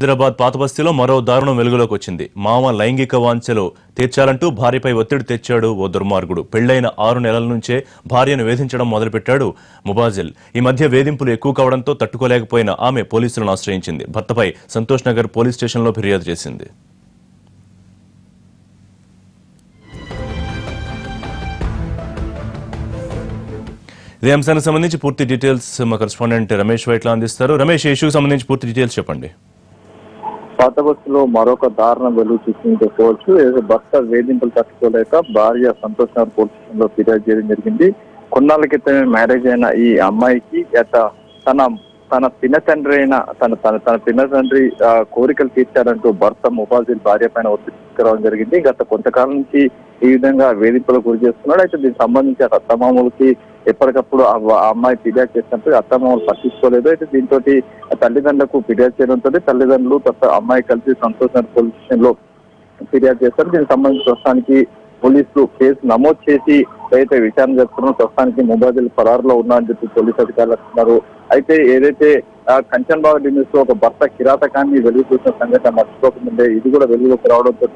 హైదరాబాద్ పాత బస్తీలో మరో దారుణం వెలుగులోకి వచ్చింది. మామ లైంగిక వాంఛలు తీర్చాలంటూ భార్యపై ఒత్తిడి తెచ్చాడు ఓ దుర్మార్గుడు. పెళ్ళైన ఆరు నెలల నుంచే భార్యను వేధించడం మొదలుపెట్టాడు ముబాజిల్. ఈ మధ్య వేధింపులు ఎక్కువ కావడంతో తట్టుకోలేకపోయిన ఆమె పోలీసులను ఆశ్రయించింది. భర్తపై సంతోష్ నగర్ పోలీస్ స్టేషన్లో ఫిర్యాదు చేసింది. ఇదే అంశానికి సంబంధించి పూర్తి డీటెయిల్స్ మా కరెస్పాండెంట్ రమేష్ వైట్లా అందిస్తారు. రమేష్ ఈ ఇష్యూకి సంబంధించి పూర్తి డీటెయిల్స్ చెప్పండి. పాత బస్సులో మరొక దారుణం వెలుగు చూసింది చెప్పవచ్చు భర్త వేధింపులు తట్టుకోలేక భార్య సంతోష్ నగర్ పోలీస్ స్టేషన్లో ఫిర్యాదు చేయడం జరిగింది. కొన్నాళ్ళ క్రితమే మ్యారేజ్ అయిన ఈ అమ్మాయికి గత తన తన పిన్న తండ్రి అయిన తన తన తన పిన్న తండ్రి ఆ, కోరికలు తీర్చారంటూ భర్త ముఫాజిల్ భార్య పైన ఒత్తిడి తీసుకురావడం జరిగింది. గత కొంతకాలం నుంచి ఈ విధంగా వేధింపులకు గురి చేస్తున్నాడు. అయితే దీనికి సంబంధించి ఆ అత్తమామలకి ఎప్పటికప్పుడు ఆ అమ్మాయి ఫిర్యాదు చేసినప్పుడు అత్తమామలు పట్టించుకోలేదు. అయితే దీంతో తల్లిదండ్రులకు ఫిర్యాదు చేయడంతో తల్లిదండ్రులు తప్ప అమ్మాయి కలిసి సంతోష్ పోలీస్ స్టేషన్లో ఫిర్యాదు చేస్తారు. దీనికి సంబంధించి ప్రస్తుతానికి పోలీసులు కేసు నమోదు చేసి ఏదైతే విచారణ జరుపుతున్నారో ప్రస్తుతానికి ముబాదిల్ పరారులో ఉన్నా అని చెప్పి పోలీసు అధికారులు అంటున్నారు. అయితే ఏదైతే కంచన్ బాబు లిమిట్స్లో ఒక భర్త కిరాతకాన్ని వెలుగు చూసిన సంఘటన మర్చిపోకముందే ఇది కూడా వెలుగులోకి రావడంతో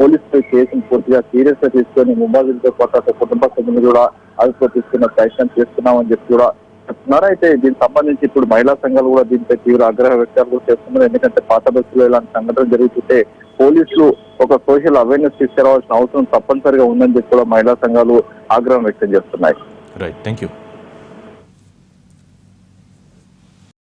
పోలీసుపై కేసును పూర్తిగా సీరియస్గా తీసుకొని ముబాదిల్తో పాటు అతని కుటుంబ సభ్యులు కూడా అదుపులో తీసుకున్న ప్రయత్నం చేస్తున్నామని చెప్పి కూడా చెప్తున్నారు. అయితే దీనికి సంబంధించి ఇప్పుడు మహిళా సంఘాలు కూడా దీనిపై తీవ్ర ఆగ్రహ వ్యక్తాలు కూడా చేస్తున్నారు. ఎందుకంటే పాత బస్సులో ఇలాంటి సంఘటన జరుగుతుంటే పోలీసులు ఒక సోషల్ అవేర్నెస్ తీసుకురావాల్సిన అవసరం తప్పనిసరిగా ఉందని చెప్పి కూడా మహిళా సంఘాలు ఆగ్రహం వ్యక్తం చేస్తున్నాయి. Right thank you